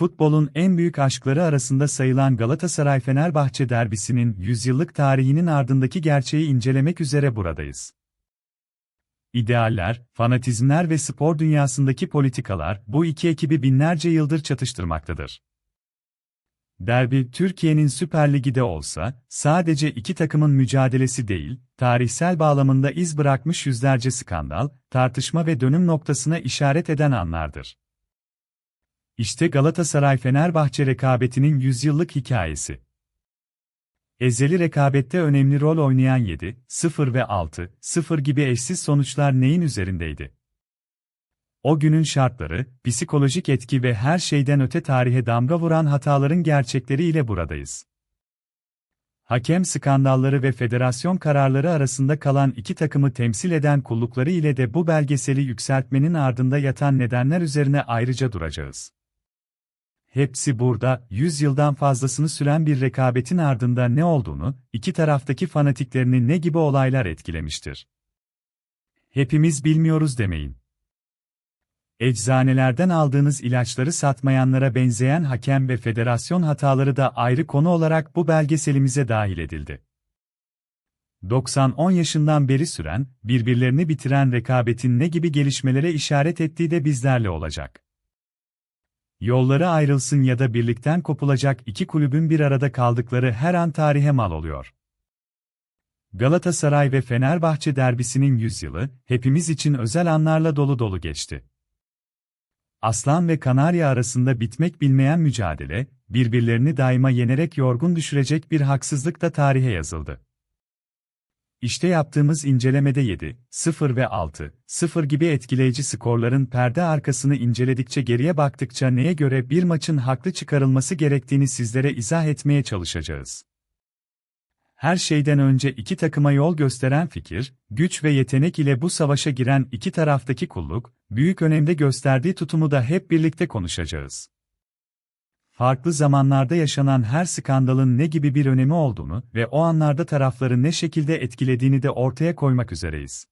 futbolun en büyük aşkları arasında sayılan Galatasaray-Fenerbahçe derbisinin yüzyıllık tarihinin ardındaki gerçeği incelemek üzere buradayız. İdealler, fanatizmler ve spor dünyasındaki politikalar bu iki ekibi binlerce yıldır çatıştırmaktadır. Derbi, Türkiye'nin Süper Ligi de olsa, sadece iki takımın mücadelesi değil, tarihsel bağlamında iz bırakmış yüzlerce skandal, tartışma ve dönüm noktasına işaret eden anlardır. İşte Galatasaray-Fenerbahçe rekabetinin yüzyıllık hikayesi. Ezeli rekabette önemli rol oynayan 7, 0 ve 6, 0 gibi eşsiz sonuçlar neyin üzerindeydi? O günün şartları, psikolojik etki ve her şeyden öte tarihe damga vuran hataların gerçekleriyle buradayız. Hakem skandalları ve federasyon kararları arasında kalan iki takımı temsil eden kullukları ile de bu belgeseli yükseltmenin ardında yatan nedenler üzerine ayrıca duracağız. Hepsi burada, 100 yıldan fazlasını süren bir rekabetin ardında ne olduğunu, iki taraftaki fanatiklerini ne gibi olaylar etkilemiştir. Hepimiz bilmiyoruz demeyin. Eczanelerden aldığınız ilaçları satmayanlara benzeyen hakem ve federasyon hataları da ayrı konu olarak bu belgeselimize dahil edildi. 90-10 yaşından beri süren, birbirlerini bitiren rekabetin ne gibi gelişmelere işaret ettiği de bizlerle olacak. Yolları ayrılsın ya da birlikten kopulacak iki kulübün bir arada kaldıkları her an tarihe mal oluyor. Galatasaray ve Fenerbahçe derbisinin yüzyılı, hepimiz için özel anlarla dolu dolu geçti. Aslan ve Kanarya arasında bitmek bilmeyen mücadele, birbirlerini daima yenerek yorgun düşürecek bir haksızlık da tarihe yazıldı. İşte yaptığımız incelemede 7, 0 ve 6, 0 gibi etkileyici skorların perde arkasını inceledikçe geriye baktıkça neye göre bir maçın haklı çıkarılması gerektiğini sizlere izah etmeye çalışacağız. Her şeyden önce iki takıma yol gösteren fikir, güç ve yetenek ile bu savaşa giren iki taraftaki kulluk, büyük önemde gösterdiği tutumu da hep birlikte konuşacağız. Farklı zamanlarda yaşanan her skandalın ne gibi bir önemi olduğunu ve o anlarda tarafları ne şekilde etkilediğini de ortaya koymak üzereyiz.